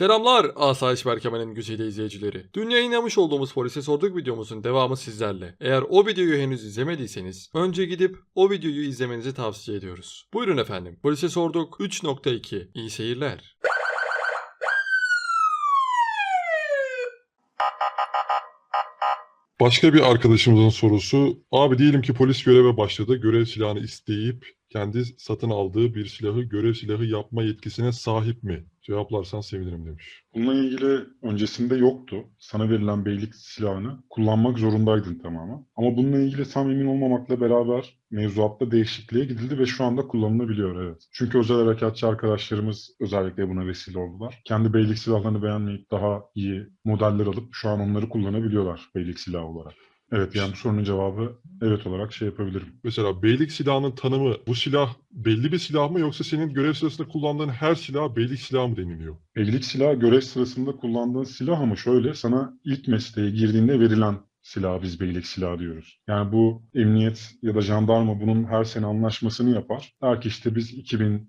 Selamlar Asayiş Berkemen'in güzide izleyicileri. Dün yayınlamış olduğumuz polise sorduk videomuzun devamı sizlerle. Eğer o videoyu henüz izlemediyseniz önce gidip o videoyu izlemenizi tavsiye ediyoruz. Buyurun efendim. Polise sorduk 3.2. İyi seyirler. Başka bir arkadaşımızın sorusu. Abi diyelim ki polis göreve başladı. Görev silahını isteyip kendi satın aldığı bir silahı görev silahı yapma yetkisine sahip mi? Cevaplarsan sevinirim demiş. Bununla ilgili öncesinde yoktu. Sana verilen beylik silahını kullanmak zorundaydın tamamen. Ama bununla ilgili tam emin olmamakla beraber mevzuatta değişikliğe gidildi ve şu anda kullanılabiliyor evet. Çünkü özel harekatçı arkadaşlarımız özellikle buna vesile oldular. Kendi beylik silahlarını beğenmeyip daha iyi modeller alıp şu an onları kullanabiliyorlar beylik silahı olarak. Evet yani bu sorunun cevabı evet olarak şey yapabilirim. Mesela beylik silahının tanımı bu silah belli bir silah mı yoksa senin görev sırasında kullandığın her silaha beylik silahı mı deniliyor? Beylik silahı görev sırasında kullandığın silah ama şöyle sana ilk mesleğe girdiğinde verilen silahı biz beylik silahı diyoruz. Yani bu emniyet ya da jandarma bunun her sene anlaşmasını yapar. Der ki işte biz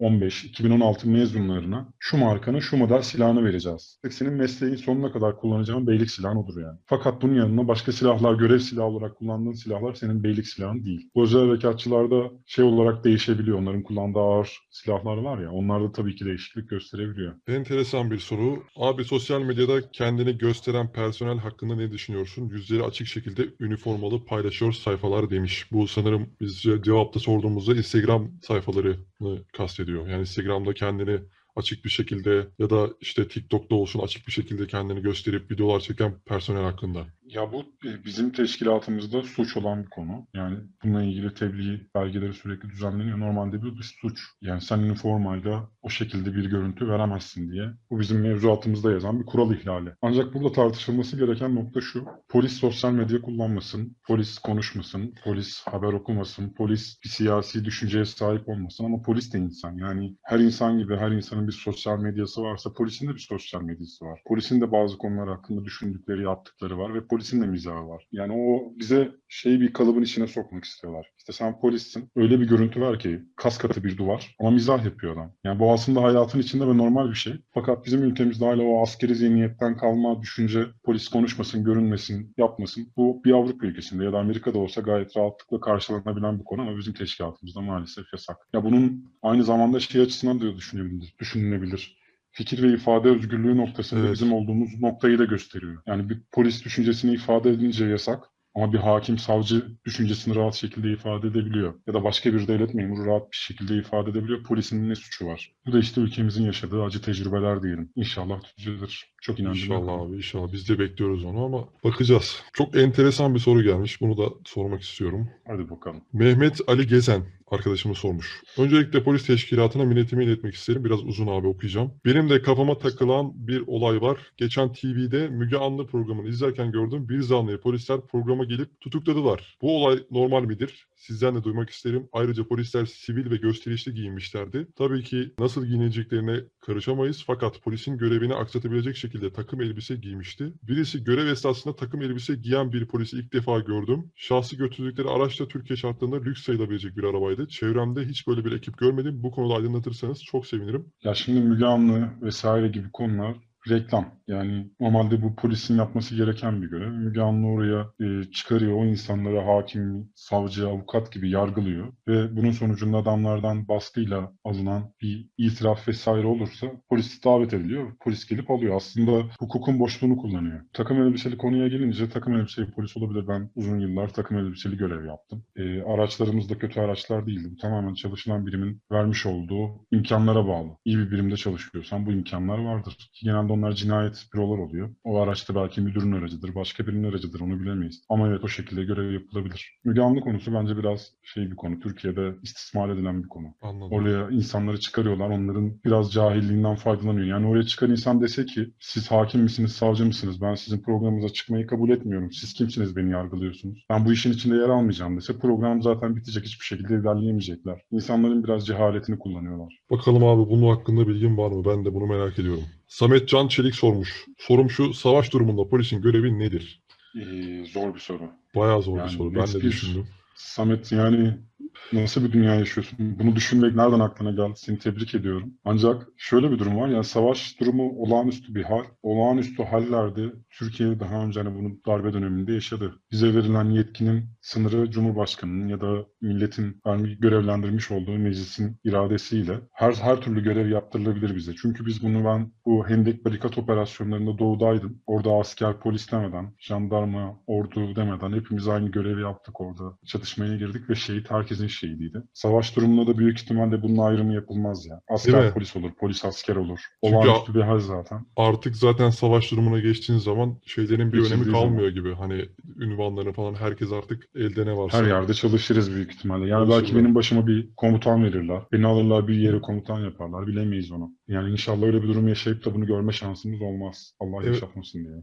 2015-2016 mezunlarına şu markanın şu model silahını vereceğiz. Senin mesleğin sonuna kadar kullanacağın beylik silahın odur yani. Fakat bunun yanına başka silahlar, görev silahı olarak kullandığın silahlar senin beylik silahın değil. Bu özel harekatçılarda şey olarak değişebiliyor. Onların kullandığı ağır silahlar var ya. Onlarda tabii ki değişiklik gösterebiliyor. Enteresan bir soru. Abi sosyal medyada kendini gösteren personel hakkında ne düşünüyorsun? Yüzleri açık şekilde üniformalı paylaşıyor sayfalar demiş. Bu sanırım biz cevapta sorduğumuzda Instagram sayfalarını kastediyor. Yani Instagram'da kendini açık bir şekilde ya da işte TikTok'ta olsun açık bir şekilde kendini gösterip videolar çeken personel hakkında. Ya bu e, bizim teşkilatımızda suç olan bir konu. Yani bununla ilgili tebliğ belgeleri sürekli düzenleniyor. Normalde bir, bir suç. Yani sen üniformayla o şekilde bir görüntü veremezsin diye. Bu bizim mevzuatımızda yazan bir kural ihlali. Ancak burada tartışılması gereken nokta şu. Polis sosyal medya kullanmasın, polis konuşmasın, polis haber okumasın, polis bir siyasi düşünceye sahip olmasın ama polis de insan. Yani her insan gibi her insanın bir sosyal medyası varsa polisin de bir sosyal medyası var. Polisin de bazı konular hakkında düşündükleri, yaptıkları var ve polisin de mizahı var. Yani o bize şeyi bir kalıbın içine sokmak istiyorlar. İşte sen polissin. Öyle bir görüntü var ki kas katı bir duvar ama mizah yapıyor adam. Yani bu aslında hayatın içinde ve normal bir şey. Fakat bizim ülkemizde hala o askeri zihniyetten kalma düşünce polis konuşmasın, görünmesin, yapmasın. Bu bir Avrupa ülkesinde ya da Amerika'da olsa gayet rahatlıkla karşılanabilen bir konu ama bizim teşkilatımızda maalesef yasak. Ya bunun aynı zamanda şey açısından da düşünülebilir. düşünülebilir fikir ve ifade özgürlüğü noktasında Evet. bizim olduğumuz noktayı da gösteriyor. Yani bir polis düşüncesini ifade edince yasak ama bir hakim, savcı düşüncesini rahat şekilde ifade edebiliyor. Ya da başka bir devlet memuru rahat bir şekilde ifade edebiliyor. Polisin ne suçu var? Bu da işte ülkemizin yaşadığı acı tecrübeler diyelim. İnşallah düzelir. Çok inandım. İnşallah abi inşallah. Biz de bekliyoruz onu ama bakacağız. Çok enteresan bir soru gelmiş. Bunu da sormak istiyorum. Hadi bakalım. Mehmet Ali Gezen arkadaşımız sormuş. Öncelikle polis teşkilatına minnetimi iletmek isterim. Biraz uzun abi okuyacağım. Benim de kafama takılan bir olay var. Geçen TV'de Müge Anlı programını izlerken gördüm. Bir zanlıya polisler programa gelip tutukladılar. Bu olay normal midir? Sizden de duymak isterim. Ayrıca polisler sivil ve gösterişli giyinmişlerdi. Tabii ki nasıl giyineceklerine karışamayız fakat polisin görevini aksatabilecek şekilde takım elbise giymişti. Birisi görev esnasında takım elbise giyen bir polisi ilk defa gördüm. Şahsi götürdükleri araç da Türkiye şartlarında lüks sayılabilecek bir arabaydı. Çevremde hiç böyle bir ekip görmedim. Bu konuda aydınlatırsanız çok sevinirim. Ya şimdi Müge Anlı vesaire gibi konular reklam. Yani normalde bu polisin yapması gereken bir görev. Müge Anlı oraya e, çıkarıyor. O insanları hakim, savcı, avukat gibi yargılıyor. Ve bunun sonucunda adamlardan baskıyla alınan bir itiraf vesaire olursa polis davet ediliyor. Polis gelip alıyor. Aslında hukukun boşluğunu kullanıyor. Takım elbiseli konuya gelince takım elbiseli polis olabilir. Ben uzun yıllar takım elbiseli görev yaptım. E, araçlarımız da kötü araçlar değildi. Bu tamamen çalışılan birimin vermiş olduğu imkanlara bağlı. İyi bir birimde çalışıyorsan bu imkanlar vardır. Ki genelde onlar cinayet bürolar oluyor. O araçta belki müdürün aracıdır, başka birinin aracıdır onu bilemeyiz. Ama evet o şekilde görev yapılabilir. Müge Anlı konusu bence biraz şey bir konu. Türkiye'de istismar edilen bir konu. Anladım. Oraya insanları çıkarıyorlar. Onların biraz cahilliğinden faydalanıyor. Yani oraya çıkan insan dese ki siz hakim misiniz, savcı mısınız? Ben sizin programınıza çıkmayı kabul etmiyorum. Siz kimsiniz beni yargılıyorsunuz? Ben bu işin içinde yer almayacağım dese program zaten bitecek. Hiçbir şekilde ilerleyemeyecekler. İnsanların biraz cehaletini kullanıyorlar. Bakalım abi bunun hakkında bilgin var mı? Ben de bunu merak ediyorum. Samet Can Çelik sormuş. Sorum şu, savaş durumunda polisin görevi nedir? Ee, zor bir soru. Bayağı zor bir Yani soru. Ben de bir- düşündüm. Samet yani Nasıl bir dünya yaşıyorsun? Bunu düşünmek nereden aklına geldi? Seni tebrik ediyorum. Ancak şöyle bir durum var. Yani savaş durumu olağanüstü bir hal. Olağanüstü hallerde Türkiye daha önce hani bunu darbe döneminde yaşadı. Bize verilen yetkinin sınırı Cumhurbaşkanı'nın ya da milletin vermi- görevlendirmiş olduğu meclisin iradesiyle her her türlü görev yaptırılabilir bize. Çünkü biz bunu ben bu Hendek Barikat operasyonlarında doğudaydım. Orada asker, polis demeden, jandarma, ordu demeden hepimiz aynı görevi yaptık orada. Çatışmaya girdik ve şehit herkesin şehidiydi. Savaş durumunda da büyük ihtimalle bunun ayrımı yapılmaz ya. Asker polis olur, polis asker olur. Olağanüstü bir hal zaten. Artık zaten savaş durumuna geçtiğin zaman şeylerin bir önemi Geçildiği kalmıyor gibi. Hani ünvanları falan herkes artık elde ne varsa. Her yerde çalışırız büyük ihtimalle. Yani belki Çalışırlar. benim başıma bir komutan verirler. Beni alırlar bir yere komutan yaparlar. Bilemeyiz onu. Yani inşallah öyle bir durum yaşayıp da bunu görme şansımız olmaz. Allah Evet. yaşatmasın diye.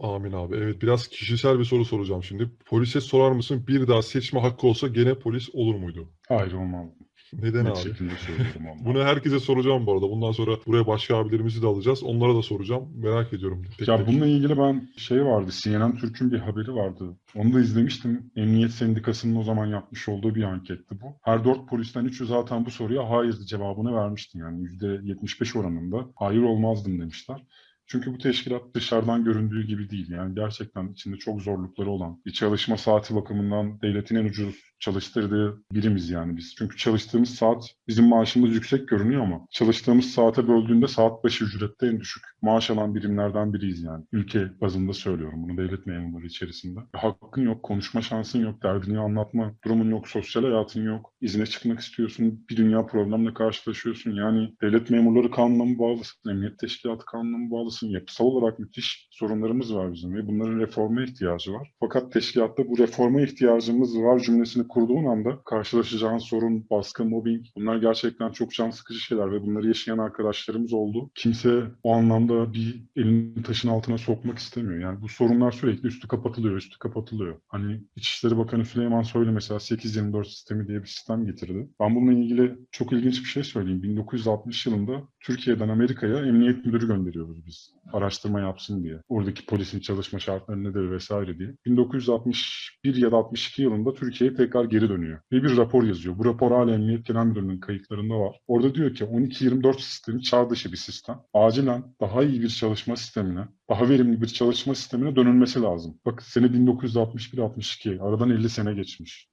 Amin abi. Evet biraz kişisel bir soru soracağım şimdi. Polise sorar mısın bir daha seçme hakkı olsa gene polis olur muydu? Hayır olmaz. Neden Net abi? şekilde söylüyorum olmaz. Bunu herkese soracağım bu arada. Bundan sonra buraya başka abilerimizi de alacağız. Onlara da soracağım. Merak ediyorum. Tek Ya tek. bununla ilgili ben şey vardı, CNN Türk'ün bir haberi vardı. Onu da izlemiştim. Emniyet Sendikası'nın o zaman yapmış olduğu bir anketti bu. Her dört polisten üçü zaten bu soruya hayır cevabını vermişti. Yani %75 oranında hayır olmazdım demişler. Çünkü bu teşkilat dışarıdan göründüğü gibi değil. Yani gerçekten içinde çok zorlukları olan, bir çalışma saati bakımından devletin en ucuz çalıştırdığı birimiz yani biz. Çünkü çalıştığımız saat bizim maaşımız yüksek görünüyor ama çalıştığımız saate böldüğünde saat başı ücrette en düşük maaş alan birimlerden biriyiz yani. Ülke bazında söylüyorum bunu devlet memurları içerisinde. Hakkın yok, konuşma şansın yok, derdini anlatma durumun yok, sosyal hayatın yok. İzne çıkmak istiyorsun, bir dünya problemle karşılaşıyorsun. Yani devlet memurları kanununa mı bağlısın, emniyet teşkilatı kanununa mı bağlısın? Yapısal olarak müthiş sorunlarımız var bizim ve bunların reforma ihtiyacı var. Fakat teşkilatta bu reforma ihtiyacımız var cümlesini kurduğun anda karşılaşacağın sorun, baskı, mobbing bunlar gerçekten çok can sıkıcı şeyler ve bunları yaşayan arkadaşlarımız oldu. Kimse o anlamda bir elini taşın altına sokmak istemiyor. Yani bu sorunlar sürekli üstü kapatılıyor, üstü kapatılıyor. Hani İçişleri Bakanı Süleyman Soylu mesela 824 sistemi diye bir sistem getirdi. Ben bununla ilgili çok ilginç bir şey söyleyeyim. 1960 yılında Türkiye'den Amerika'ya emniyet müdürü gönderiyoruz biz. Araştırma yapsın diye. Oradaki polisin çalışma şartları nedir vesaire diye. 1961 ya da 62 yılında Türkiye'ye tekrar geri dönüyor. Ve bir rapor yazıyor. Bu rapor hala Emniyet Genel Müdürlüğü'nün kayıtlarında var. Orada diyor ki 12-24 sistemi çağ dışı bir sistem. Acilen daha iyi bir çalışma sistemine, daha verimli bir çalışma sistemine dönülmesi lazım. Bak sene 1961-62. Aradan 50 sene geçmiş.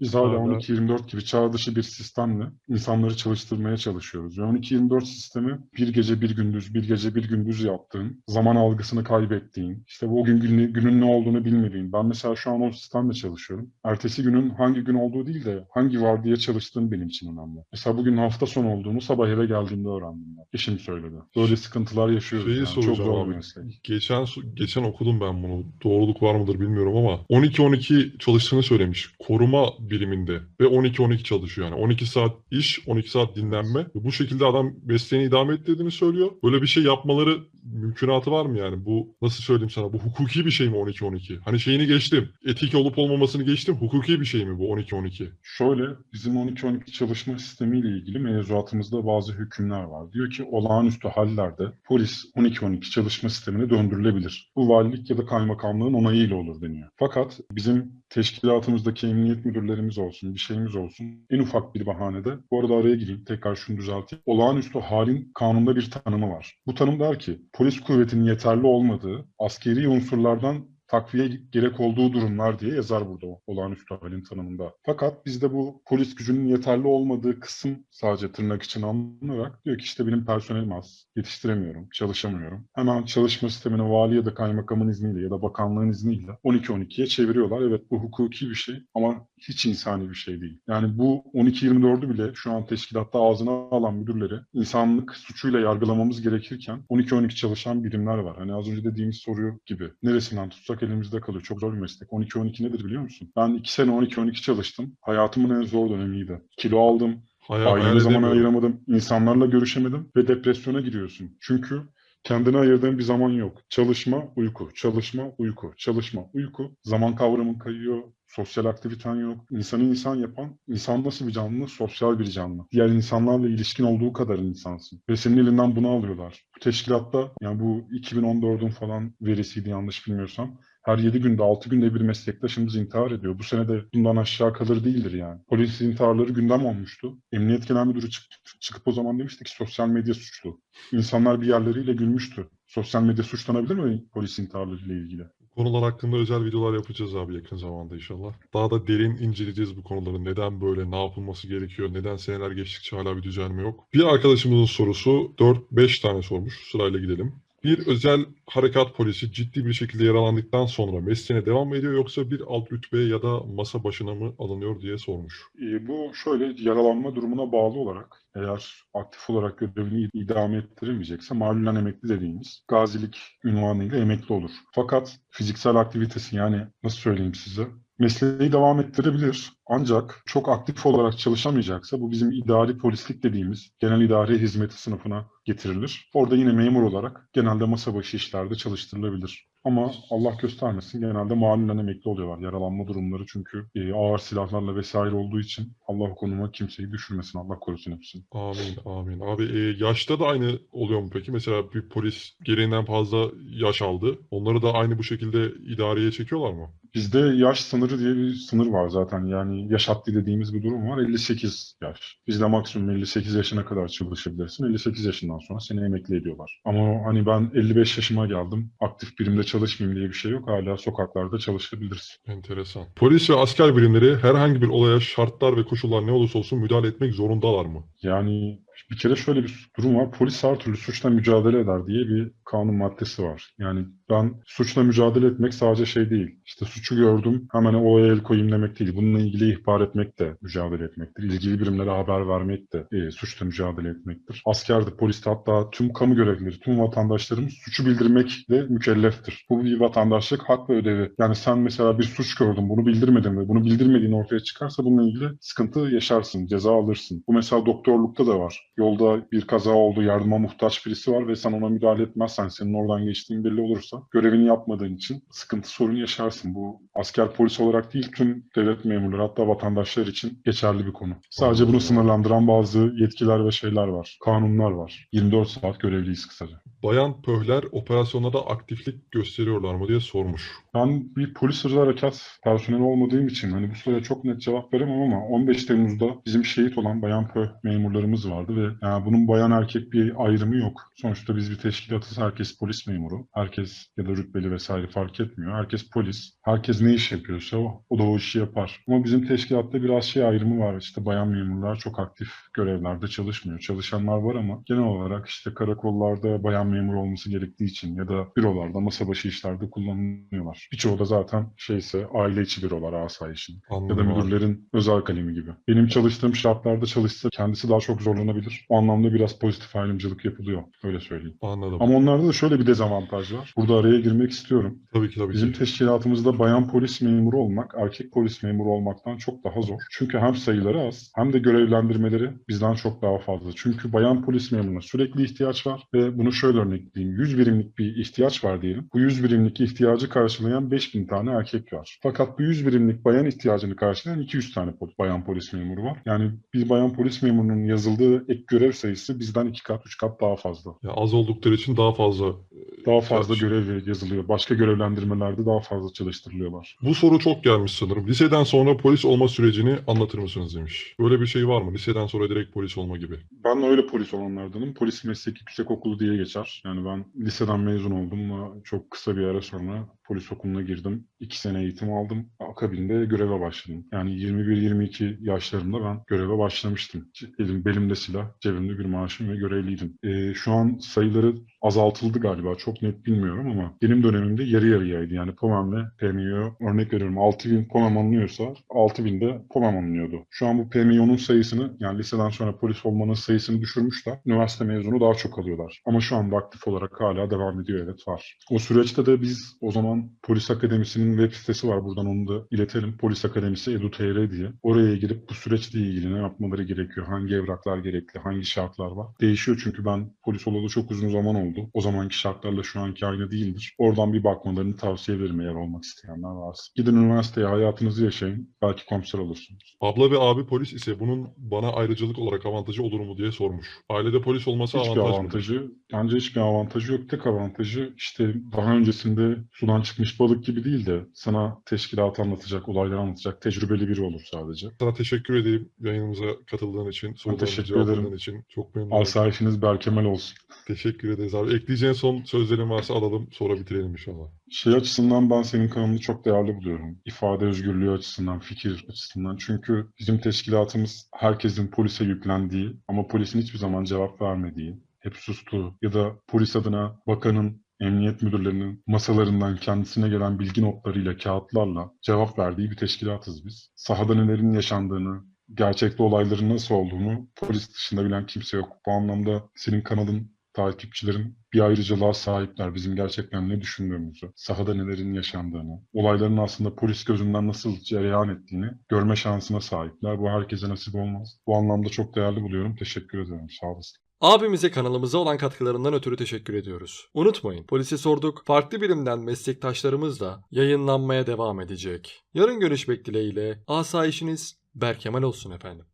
Biz hala Hala. 12-24 gibi çağ dışı bir sistemle insanları çalıştırmaya çalışıyoruz. Ve 12-24 sistemi bir gece bir gündüz, bir gece bir gündüz yaptığın, zaman algısını kaybettiğin, işte o gün günü- günün ne olduğunu bilmediğin. Ben mesela şu an o sistemle çalışıyorum. Ertesi günün hangi gün olduğu değil de hangi var diye çalıştığım benim için önemli. Mesela bugün hafta sonu olduğunu sabah eve geldiğimde öğrendim. Ben. Eşim söyledi. Böyle sıkıntılar yaşıyoruz. Şeyi yani. Çok zor abi. meslek. Geçen geçen okudum ben bunu. Doğruluk var mıdır bilmiyorum ama 12-12 çalıştığını söylemiş. Koruma biriminde ve 12-12 çalışıyor yani. 12 saat iş, 12 saat dinlenme. Bu şekilde adam mesleğini idame ettirdiğini söylüyor. Böyle bir şey yapmaları mümkünatı var mı yani? Bu nasıl söyleyeyim sana? Bu hukuki bir şey mi 12-12? Hani şeyini geçtim. Etik olup olmamasını geçtim. Hukuki bir şey mi bu 12-12? Şöyle, bizim 12-12 çalışma sistemiyle ilgili mevzuatımızda bazı hükümler var. Diyor ki olağanüstü hallerde polis 12-12 çalışma sistemine döndürülebilir. Bu valilik ya da kaymakamlığın onayıyla olur deniyor. Fakat bizim teşkilatımızdaki emniyet müdürlerimiz olsun, bir şeyimiz olsun en ufak bir bahanede, bu arada araya gireyim tekrar şunu düzelteyim. Olağanüstü halin kanunda bir tanımı var. Bu tanım der ki polis kuvvetinin yeterli olmadığı askeri unsurlardan takviye gerek olduğu durumlar diye yazar burada o olağanüstü halin tanımında. Fakat bizde bu polis gücünün yeterli olmadığı kısım sadece tırnak için alınarak diyor ki işte benim personelim az, yetiştiremiyorum, çalışamıyorum. Hemen çalışma sistemini vali ya da kaymakamın izniyle ya da bakanlığın izniyle 12-12'ye çeviriyorlar. Evet bu hukuki bir şey ama hiç insani bir şey değil. Yani bu 12-24'ü bile şu an teşkilatta ağzına alan müdürleri insanlık suçuyla yargılamamız gerekirken 12-12 çalışan birimler var. Hani az önce dediğimiz soruyu gibi. Neresinden tutsak elimizde kalıyor. Çok zor bir meslek. 12-12 nedir biliyor musun? Ben 2 sene 12-12 çalıştım. Hayatımın en zor dönemiydi. Kilo aldım, Hayal, hayal Aileme zaman edemiyorum. ayıramadım, insanlarla görüşemedim ve depresyona giriyorsun. Çünkü kendine ayırdığın bir zaman yok. Çalışma, uyku, çalışma, uyku, çalışma, uyku. Zaman kavramın kayıyor, sosyal aktiviten yok. İnsanı insan yapan, insan nasıl bir canlı? Sosyal bir canlı. Diğer insanlarla ilişkin olduğu kadar insansın. Ve senin elinden bunu alıyorlar. Bu teşkilatta, yani bu 2014'ün falan verisiydi yanlış bilmiyorsam, Her 7 günde 6 günde bir meslektaşımız intihar ediyor. Bu sene de bundan aşağı kalır değildir yani. Polis intiharları gündem olmuştu. Emniyet Genel Müdürü çık- çıkıp o zaman demişti ki sosyal medya suçlu. İnsanlar bir yerleriyle gülmüştü. Sosyal medya suçlanabilir mi polis intiharlarıyla ilgili? Konular hakkında özel videolar yapacağız abi yakın zamanda inşallah. Daha da derin inceleyeceğiz bu konuları. Neden böyle, ne yapılması gerekiyor, neden seneler geçtikçe hala bir düzelme yok. Bir arkadaşımızın sorusu 4-5 tane sormuş. Sırayla gidelim. Bir özel harekat polisi ciddi bir şekilde yaralandıktan sonra mesleğine devam mı ediyor yoksa bir alt rütbeye ya da masa başına mı alınıyor diye sormuş. E, bu şöyle yaralanma durumuna bağlı olarak eğer aktif olarak görevini idame ettiremeyecekse malulen emekli dediğimiz gazilik ünvanıyla emekli olur. Fakat fiziksel aktivitesi yani nasıl söyleyeyim size mesleği devam ettirebilir. Ancak çok aktif olarak çalışamayacaksa bu bizim idari polislik dediğimiz genel idare hizmeti sınıfına getirilir. Orada yine memur olarak genelde masa başı işlerde çalıştırılabilir. Ama Allah göstermesin genelde malulen emekli oluyorlar. Yaralanma durumları çünkü e, ağır silahlarla vesaire olduğu için Allah konuma kimseyi düşürmesin. Allah korusun hepsini. Amin, amin. Abi e, yaşta da aynı oluyor mu peki? Mesela bir polis gereğinden fazla yaş aldı. Onları da aynı bu şekilde idareye çekiyorlar mı? Bizde yaş sınırı diye bir sınır var zaten. Yani yaş haddi dediğimiz bir durum var. 58 yaş. Bizde maksimum 58 yaşına kadar çalışabilirsin. 58 yaşından sonra seni emekli ediyorlar. Ama hani ben 55 yaşıma geldim. Aktif birimde çalışmayayım diye bir şey yok. Hala sokaklarda çalışabiliriz. Enteresan. Polis ve asker birimleri herhangi bir olaya şartlar ve koşullar ne olursa olsun müdahale etmek zorundalar mı? Yani bir kere şöyle bir durum var. Polis her türlü suçla mücadele eder diye bir kanun maddesi var. Yani ben suçla mücadele etmek sadece şey değil. İşte suçu gördüm hemen olaya el koyayım demek değil. Bununla ilgili ihbar etmek de mücadele etmektir. İlgili birimlere haber vermek de e, suçla mücadele etmektir. Askerde, poliste hatta tüm kamu görevlileri, tüm vatandaşlarımız suçu bildirmekle mükelleftir. Bu bir vatandaşlık hak ve ödevi. Yani sen mesela bir suç gördün, bunu bildirmedin ve bunu bildirmediğin ortaya çıkarsa bununla ilgili sıkıntı yaşarsın, ceza alırsın. Bu mesela doktorlukta da var. Yolda bir kaza oldu, yardıma muhtaç birisi var ve sen ona müdahale etmezsen, senin oradan geçtiğin belli olursa görevini yapmadığın için sıkıntı sorun yaşarsın. Bu asker polis olarak değil tüm devlet memurları hatta vatandaşlar için geçerli bir konu. Sadece bunu sınırlandıran bazı yetkiler ve şeyler var. Kanunlar var. 24 saat görevliyiz kısaca. Bayan pöhler operasyonlarda aktiflik gösteriyorlar mı diye sormuş. Ben bir polis hızlı harekat personeli olmadığım için hani bu soruya çok net cevap veremem ama 15 Temmuz'da bizim şehit olan bayan pöh memurlarımız vardı ve yani bunun bayan erkek bir ayrımı yok. Sonuçta biz bir teşkilatız. Herkes polis memuru. Herkes ya da rütbeli vesaire fark etmiyor. Herkes polis. Herkes ne iş yapıyorsa o, o da o işi yapar. Ama bizim teşkilatta biraz şey ayrımı var. İşte bayan memurlar çok aktif görevlerde çalışmıyor. Çalışanlar var ama genel olarak işte karakollarda bayan memur olması gerektiği için ya da bürolarda masa başı işlerde kullanılıyorlar. Birçoğu da zaten şeyse aile içi bürolar asayişin. Ya da Anladım müdürlerin özel kalemi gibi. Benim çalıştığım şartlarda çalışsa kendisi daha çok zorlanabilir. O anlamda biraz pozitif ayrımcılık yapılıyor. Öyle söyleyeyim. Anladım. Ama onlarda da şöyle bir dezavantaj var. Burada araya girmek istiyorum. Tabii ki tabii Bizim ki. teşkilatımızda bayan polis memuru olmak, erkek polis memuru olmaktan çok daha zor. Çünkü hem sayıları az hem de görevlendirmeleri bizden çok daha fazla. Çünkü bayan polis memuruna sürekli ihtiyaç var ve bunu şöyle örnekleyeyim. 100 birimlik bir ihtiyaç var diyelim. Bu 100 birimlik ihtiyacı karşılayan 5000 tane erkek var. Fakat bu 100 birimlik bayan ihtiyacını karşılayan 200 tane bayan polis memuru var. Yani bir bayan polis memurunun yazıldığı ek görev sayısı bizden 2 kat 3 kat daha fazla. Ya az oldukları için daha fazla e, Daha fazla görev yazılıyor. Başka görevlendirmelerde daha fazla çalıştırılıyorlar. Bu soru çok gelmiş sanırım. Liseden sonra polis olma sürecini anlatır mısınız demiş. Böyle bir şey var mı? Liseden sonra direkt polis olma gibi. Ben öyle polis olanlardanım. Polis Meslek Yüksek Okulu diye geçer. Yani ben liseden mezun oldum ama çok kısa bir ara sonra polis okuluna girdim. İki sene eğitim aldım. Akabinde göreve başladım. Yani 21-22 yaşlarımda ben göreve başlamıştım. Elim, belimde silah, cebimde bir maaşım ve görevliydim. Ee, şu an sayıları azaltıldı galiba. Çok net bilmiyorum ama benim dönemimde yarı yarıyaydı. Yani POMEM ve PMYO örnek veriyorum 6000 POMEM alınıyorsa 6000 de POMEM alınıyordu. Şu an bu PMYO'nun sayısını yani liseden sonra polis olmanın sayısını düşürmüşler. Üniversite mezunu daha çok alıyorlar. Ama şu anda aktif olarak hala devam ediyor evet var. O süreçte de biz o zaman Polis Akademisi'nin web sitesi var. Buradan onu da iletelim. Polis Akademisi edu.tr diye. Oraya girip bu süreçle ilgili ne yapmaları gerekiyor? Hangi evraklar gerekli? Hangi şartlar var? Değişiyor çünkü ben polis olalı çok uzun zaman oldu. Oldu. O zamanki şartlarla şu anki aynı değildir. Oradan bir bakmalarını tavsiye ederim eğer olmak isteyenler varsa. Gidin üniversiteye hayatınızı yaşayın. Belki komiser olursunuz. Abla ve abi polis ise bunun bana ayrıcalık olarak avantajı olur mu diye sormuş. Ailede polis olması Hiçbir avantaj mıdır? avantajı, bence hiçbir avantajı yok. Tek avantajı işte daha öncesinde sudan çıkmış balık gibi değil de sana teşkilatı anlatacak, olayları anlatacak tecrübeli biri olur sadece. Sana teşekkür edeyim yayınımıza katıldığın için, sorularımı teşekkür ederim. için. Çok memnun oldum. Asayişiniz berkemel olsun. Teşekkür ederiz abi. Ekleyeceğin son sözlerin varsa alalım sonra bitirelim inşallah. Şey açısından ben senin kanalını çok değerli buluyorum. İfade özgürlüğü açısından, fikir açısından. Çünkü bizim teşkilatımız herkesin polise yüklendiği ama polisin hiçbir zaman cevap vermediği, hep sustuğu ya da polis adına bakanın, emniyet müdürlerinin masalarından kendisine gelen bilgi notlarıyla, kağıtlarla cevap verdiği bir teşkilatız biz. Sahada nelerin yaşandığını, gerçekte olayların nasıl olduğunu polis dışında bilen kimse yok. Bu anlamda senin kanalın takipçilerin bir ayrıcalığa sahipler. Bizim gerçekten ne düşündüğümüzü, sahada nelerin yaşandığını, olayların aslında polis gözünden nasıl cereyan ettiğini görme şansına sahipler. Bu herkese nasip olmaz. Bu anlamda çok değerli buluyorum. Teşekkür ederim. Sağ olasın. Abimize kanalımıza olan katkılarından ötürü teşekkür ediyoruz. Unutmayın, polise sorduk. Farklı birimden meslektaşlarımız da yayınlanmaya devam edecek. Yarın görüşmek dileğiyle. Asayişiniz Berkemal olsun efendim.